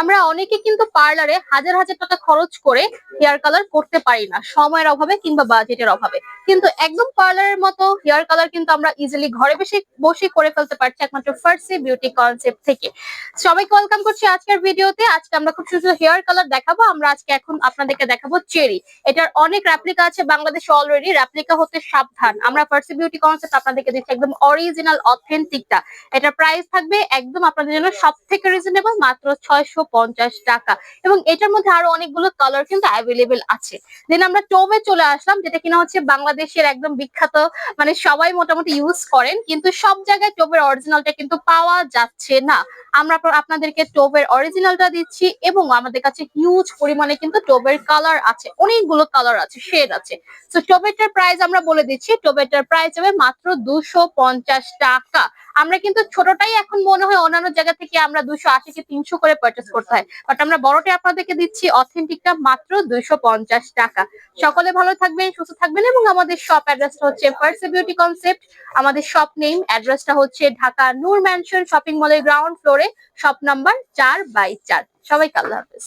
আমরা অনেকে কিন্তু পার্লারে হাজার হাজার টাকা খরচ করে হেয়ার কালার করতে পারি না, সময়ের অভাবে কিংবা বাজেটের অভাবে। কিন্তু একদম পার্লারের মতো হেয়ার কালার কিন্তু আমরা ইজিলি ঘরে বসে বসে করে ফেলতে পারছি একমাত্র ফার্সি বিউটি কনসেপ্ট থেকে। সবাইকে ওয়েলকাম করছি আজকের ভিডিওতে আজকে আমরা খুব সুন্দর হেয়ার কালার দেখাবো। আমরা আজকে এখন আপনাদেরকে দেখাবো চেরি এটার অনেক রেপ্লিকা আছে, বাংলাদেশে অলরেডি রেপ্লিকা হতে সাবধান। আমরা ফার্সি বিউটি কনসেপ্ট আপনাদেরকে দিচ্ছি, একদম অরিজিনাল অথেন্টিকটা এটার প্রাইস থাকবে একদম আপনাদের জন্য সব থেকে রিজনেবল মাত্র ছয়শো পঞ্চাশ টাকা। এবং এটার মধ্যে আরও অনেকগুলো কালার কিন্তু অ্যাভেলেবেল আছে। দেন আমরা টোবে চলে আসলাম, যেটা কিনা হচ্ছে বাংলাদেশের একদম বিখ্যাত মানে সবাই মোটামুটি ইউজ করেন, কিন্তু সব জায়গায় টোবের অরিজিনালটা কিন্তু পাওয়া যাচ্ছে না। আমরা আপনাদেরকে টোবের অরিজিনালটা দিচ্ছি এবং আমাদের কাছে হিউজ পরিমাণে কিন্তু টোবের কালার আছে, অনেকগুলো কালার আছে শেড আছে। তো টোবেটার প্রাইস আমরা বলে দিচ্ছি টোবেটার প্রাইস হবে মাত্র দুশো টাকা। আমরা কিন্তু ছোটটাই এখন মনে হয় অন্যান্য জায়গা থেকে আমরা দুশো আশি কি তিনশো করে পারচেস করতে হয়। বাট আমরা বড়টাই আপনাদেরকে দিচ্ছি অথেন্টিকটা মাত্র দুইশো পঞ্চাশ টাকা। সকলে ভালো থাকবেন, সুস্থ থাকবেন এবং আমাদের শপ অ্যাড্রেসটা হচ্ছে ফার্সি বিউটি কনসেপ্ট আমাদের শপ নেম অ্যাড্রেসটা হচ্ছে ঢাকা নূর ম্যানশন শপিং মলের গ্রাউন্ড ফ্লোরে শপ নাম্বার চার বাই চার। সবাইকে আল্লাহ হাফেজ।